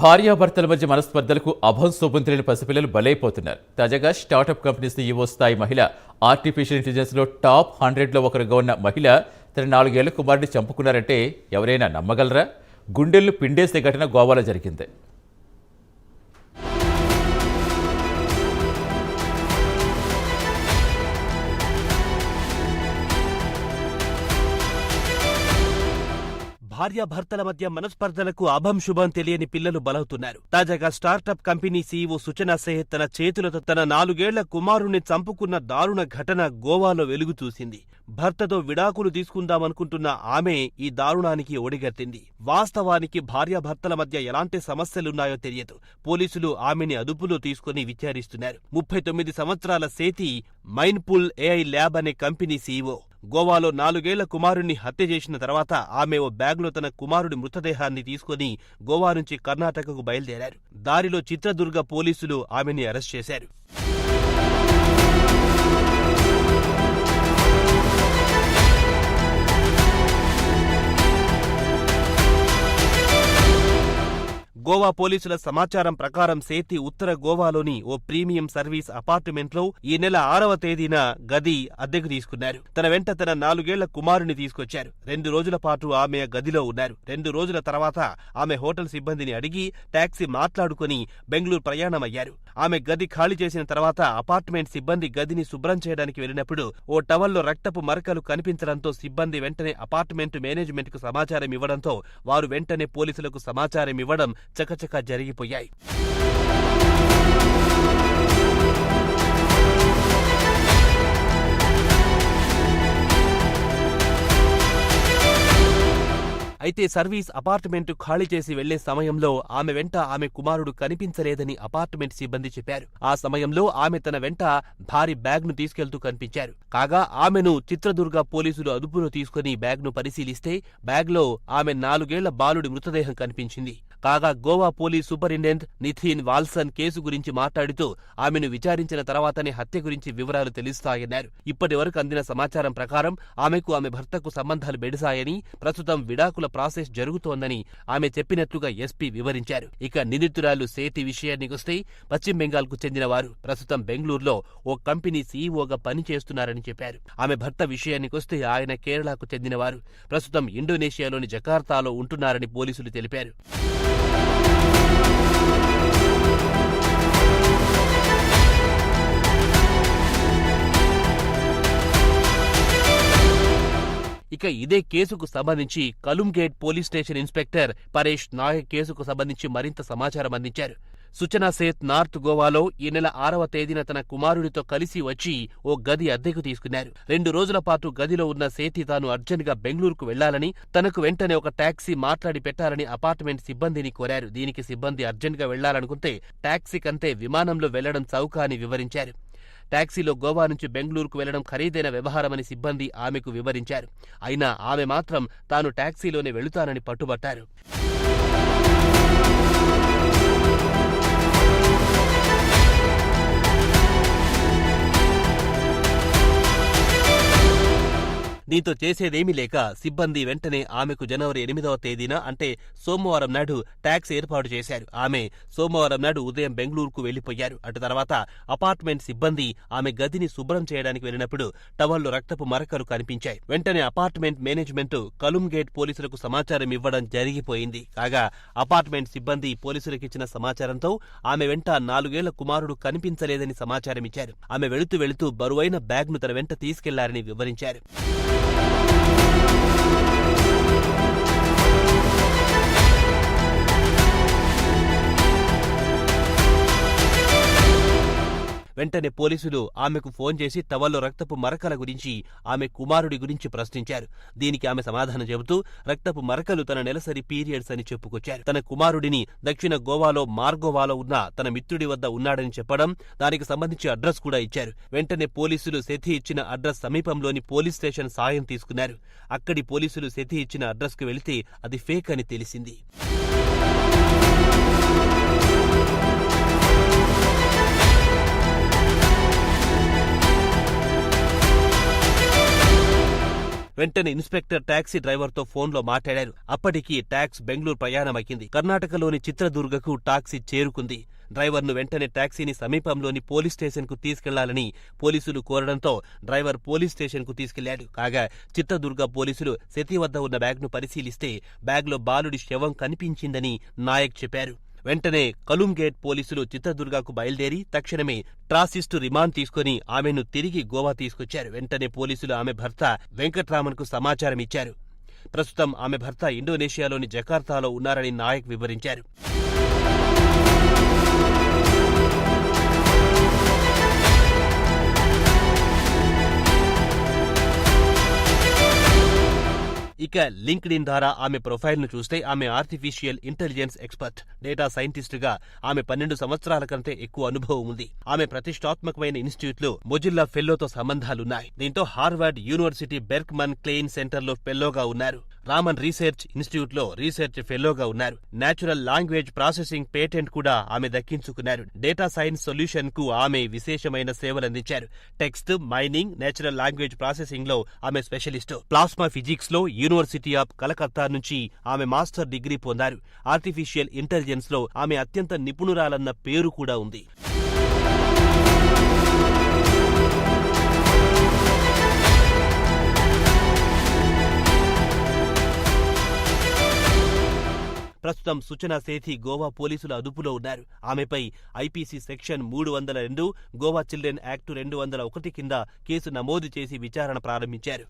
భార్యాభర్తల మధ్య మనస్పర్ధలకు అభం శోభం తెలియని పసిపిల్లలు బలైపోతున్నారు. తాజాగా స్టార్టప్ కంపెనీస్ ఈవో స్థాయి మహిళ ఆర్టిఫిషియల్ ఇంటెలిజెన్స్లో టాప్ హండ్రెడ్లో ఒకరుగా ఉన్న మహిళ తన నాలుగేళ్ళ కుమారుడిని చంపుకున్నారంటే ఎవరైనా నమ్మగలరా? గుండెళ్ళు పిండేసే ఘటన గోవాలో జరిగింది. భార్యాభర్తల మధ్య మనస్పర్ధలకు అభం శుభం తెలియని పిల్లలు బలవుతున్నారు. తాజాగా startup company CEO Suchana Seth తన చేతులతో తన నాలుగేళ్ళ కుమారుణ్ణి చంపుకున్న దారుణ ఘటన గోవాలో వెలుగు చూసింది. భర్తతో విడాకులు తీసుకుందామనుకుంటున్న ఆమె ఈ దారుణానికి ఒడిగట్టింది. వాస్తవానికి భార్యాభర్తల మధ్య ఎలాంటి సమస్యలున్నాయో తెలియదు. పోలీసులు ఆమెని అదుపులో తీసుకుని విచారిస్తున్నారు. ముప్పై తొమ్మిది సంవత్సరాల సేతి మైన్పుల్ ఏఐ ల్యాబ్ అనే కంపెనీ సీఈఓ గోవాలో నాలుగేళ్ళ కుమారుణ్ణి హత్య చేసిన తర్వాత ఆమె ఓ బ్యాగ్లో తన కుమారుడి మృతదేహాన్ని తీసుకుని గోవా నుంచి కర్ణాటకకు బయలుదేరారు. దారిలో చిత్రదుర్గ పోలీసులు ఆమెని అరెస్ట్ చేశారు. గోవా పోలీసుల సమాచారం ప్రకారం సేతి ఉత్తర గోవాలోని ఓ ప్రీమియం సర్వీస్ అపార్ట్మెంట్లో ఈ నెల ఆరవ తేదీన గది అద్దెకు తీసుకున్నారు. తన వెంట తన నాలుగేళ్ళ కుమారుని తీసుకొచ్చారు. రెండు రోజుల పాటు ఆమె గదిలో ఉన్నారు. రెండు రోజుల తర్వాత ఆమె హోటల్ సిబ్బందిని అడిగి టాక్సీ మాట్లాడుకుని బెంగళూరు ప్రయాణమయ్యారు. ఆమె గది ఖాళీ చేసిన తర్వాత అపార్ట్మెంట్ సిబ్బంది గదిని శుభ్రం చేయడానికి వెళ్ళినప్పుడు ఓ టవల్లో రక్తపు మరకలు కనిపించడంతో సిబ్బంది వెంటనే అపార్ట్మెంట్ మేనేజ్మెంట్కు సమాచారం ఇవ్వడంతో వారు వెంటనే పోలీసులకు సమాచారం ఇవ్వడం చకచకా జరిగిపోయాయి. అయితే సర్వీస్ అపార్ట్మెంట్ ఖాళీ చేసి వెళ్ళే సమయంలో ఆమె వెంట ఆమె కుమారుడు కనిపించలేదని అపార్ట్మెంట్ సిబ్బంది చెప్పారు. ఆ సమయంలో ఆమె తన వెంట భారీ బ్యాగ్ను తీసుకెళ్తూ కనిపించారు. కాగా ఆమెను చిత్రదుర్గ పోలీసులు అదుపులో తీసుకుని బ్యాగ్ను పరిశీలిస్తే బ్యాగ్లో ఆమె నాలుగేళ్ళ బాలుడి మృతదేహం కనిపించింది. కాగా Goa police superintendent Nidhin Valsan case గురించి మాట్లాడుతూ ఆమెను విచారించిన తర్వాతనే హత్య గురించి వివరాలు తెలుస్తాయన్నారు. ఇప్పటి వరకు అందిన సమాచారం ప్రకారం ఆమెకు ఆమె భర్తకు సంబంధాలు బెడిశాయని ప్రస్తుతం విడాకుల ప్రాసెస్ జరుగుతోందని ఆమె చెప్పినట్లుగా ఎస్పీ వివరించారు. ఇక నిందితురాలు సేతి విషయానికొస్తే పశ్చిమ బెంగాల్కు చెందిన వారు ప్రస్తుతం బెంగళూరులో ఓ కంపెనీ సీఈఓగా పనిచేస్తున్నారని చెప్పారు. ఆమె భర్త విషయానికొస్తే ఆయన కేరళకు చెందినవారు. ప్రస్తుతం ఇండోనేషియాలోని జకార్తాలో ఉంటున్నారని పోలీసులు తెలిపారు. ఇక ఇదే కేసుకు సంబంధించి Calangute police station inspector Paresh Naik కేసుకు సంబంధించి మరింత సమాచారం అందించారు. సుచనా సేత్ నార్త్ గోవాలో ఈ నెల ఆరవ తేదీన తన కుమారుడితో కలిసి వచ్చి ఓ గది అద్దెకు తీసుకున్నారు. రెండు రోజుల పాటు గదిలో ఉన్న సేతి తాను అర్జెంట్గా బెంగళూరుకు వెళ్ళాలని తనకు వెంటనే ఒక టాక్సీ మాట్లాడి పెట్టాలని అపార్ట్మెంట్ సిబ్బందిని కోరారు. దీనికి సిబ్బంది అర్జెంట్గా వెళ్ళాలనుకుంటే టాక్సీ కంటే విమానంలో వెళ్ళడం చౌక అని వివరించారు. టాక్సీలో గోవా నుంచి బెంగళూరుకు వెళ్ళడం ఖరీదైన వ్యవహారమని సిబ్బంది ఆమెకు వివరించారు. అయినా ఆమె మాత్రం తాను టాక్సీలోనే వెళుతానని పట్టుబట్టారు. దీంతో చేసేదేమీ లేక సిబ్బంది వెంటనే ఆమెకు జనవరి ఎనిమిదవ తేదీన అంటే సోమవారం నాడు ట్యాక్స్ ఏర్పాటు చేశారు. ఆమె సోమవారం నాడు ఉదయం బెంగళూరుకు వెళ్ళిపోయారు అటు తర్వాత అపార్ట్మెంట్ సిబ్బంది ఆమె గదిని శుభ్రం చేయడానికి వెళ్ళినప్పుడు టవల్లో రక్తపు మరకలు కనిపించాయి. వెంటనే అపార్ట్మెంట్ మేనేజ్మెంట్ కలుం గేట్ పోలీసులకు సమాచారం ఇవ్వడం జరిగిపోయింది. కాగా అపార్ట్మెంట్ సిబ్బంది పోలీసులకిచ్చిన సమాచారంతో ఆమె వెంట నాలుగేళ్ళ కుమారుడు కనిపించలేదని సమాచారం ఇచ్చారు ఆమె వెళుతూ వెళుతూ బరువైన బ్యాగ్ను తన వెంట తీసుకెళ్ళారని వివరించారు. వెంటనే పోలీసులు ఆమెకు ఫోన్ చేసి తవల్లో రక్తపు మరకల గురించి ఆమె కుమారుడి గురించి ప్రశ్నించారు. దీనికి ఆమె సమాధానం చెబుతూ రక్తపు మరకలు తన నెలసరి పీరియడ్స్ అని చెప్పుకొచ్చారు. తన కుమారుడిని దక్షిణ గోవాలో మార్గోవాలో ఉన్న తన మిత్రుడి వద్ద ఉన్నాడని చెప్పడం దానికి సంబంధించి అడ్రస్ కూడా ఇచ్చారు. వెంటనే పోలీసులు సెథి ఇచ్చిన అడ్రస్ సమీపంలోని పోలీస్ స్టేషన్ సాయం తీసుకున్నారు. అక్కడి పోలీసులు సెథి ఇచ్చిన అడ్రస్కు వెళితే అది ఫేక్ అని తెలిసింది. వెంటనే ఇన్స్పెక్టర్ టాక్సీ డ్రైవర్తో ఫోన్లో మాట్లాడారు. అప్పటికి ట్యాక్స్ బెంగళూరు ప్రయాణమయ్యింది కర్ణాటకలోని చిత్రదుర్గకు టాక్సీ చేరుకుంది. డ్రైవర్ను వెంటనే టాక్సీని సమీపంలోని పోలీస్ స్టేషన్కు తీసుకెళ్ళాలని పోలీసులు కోరడంతో డ్రైవర్ పోలీస్ స్టేషన్కు తీసుకెళ్ళాడు. కాగా చిత్రదుర్గ పోలీసులు శతి వద్ద ఉన్న బ్యాగ్ను పరిశీలిస్తే బ్యాగ్లో బాలుడి శవం కనిపించిందని నాయక్ చెప్పారు. వెంటనే కలుంగేట్ పోలీసులు చిత్రదుర్గకు బయలుదేరి తక్షణమే ట్రాసిస్టు రిమాండ్ తీసుకుని ఆమెను తిరిగి గోవా తీసుకొచ్చారు. వెంటనే పోలీసులు ఆమె భర్త వెంకట్రామన్కు సమాచారం ఇచ్చారు ప్రస్తుతం ఆమె భర్త ఇండోనేషియాలోని జకార్తాలో ఉన్నారని నాయక్ వివరించారు. ఇక లింక్డ్ ఇన్ ద్వారా ఆమె ప్రొఫైల్ను చూస్తే ఆమె ఆర్టిఫిషియల్ ఇంటెలిజెన్స్ ఎక్స్పర్ట్ డేటా సైంటిస్టుగా ఆమె పన్నెండు సంవత్సరాల కంటే ఎక్కువ అనుభవం ఉంది. ఆమె ప్రతిష్టాత్మకమైన ఇన్స్టిట్యూట్లో మొజిల్లా ఫెల్లోతో సంబంధాలున్నాయి. దీంతో హార్వర్డ్ యూనివర్సిటీ బెర్క్మన్ క్లెయిన్ సెంటర్లో ఫెల్లోగా ఉన్నారు. రామన్ రీసెర్చ్ ఇన్స్టిట్యూట్లో రీసెర్చ్ ఫెలోగా ఉన్నారు. నేచురల్ లాంగ్వేజ్ ప్రాసెసింగ్ పేటెంట్ కూడా ఆమె దక్కించుకున్నారు. డేటా సైన్స్ సొల్యూషన్కు ఆమె విశేషమైన సేవలందించారు. టెక్స్ట్ మైనింగ్ నేచురల్ లాంగ్వేజ్ ప్రాసెసింగ్లో ఆమె స్పెషలిస్ట్. ప్లాస్మా ఫిజిక్స్లో యూనివర్సిటీ ఆఫ్ కలకత్తా నుంచి ఆమె మాస్టర్ డిగ్రీ పొందారు. ఆర్టిఫిషియల్ ఇంటెలిజెన్స్లో ఆమె అత్యంత నిపుణురాలన్న పేరు కూడా ఉంది. ప్రస్తుతం సుచనా సేథి గోవా పోలీసుల అదుపులో ఉన్నారు. ఆమెపై ఐపీసీ సెక్షన్ మూడు వందల రెండు గోవా చిల్డ్రన్ యాక్టు రెండు వందల ఒకటి కింద కేసు నమోదు చేసి విచారణ ప్రారంభించారు.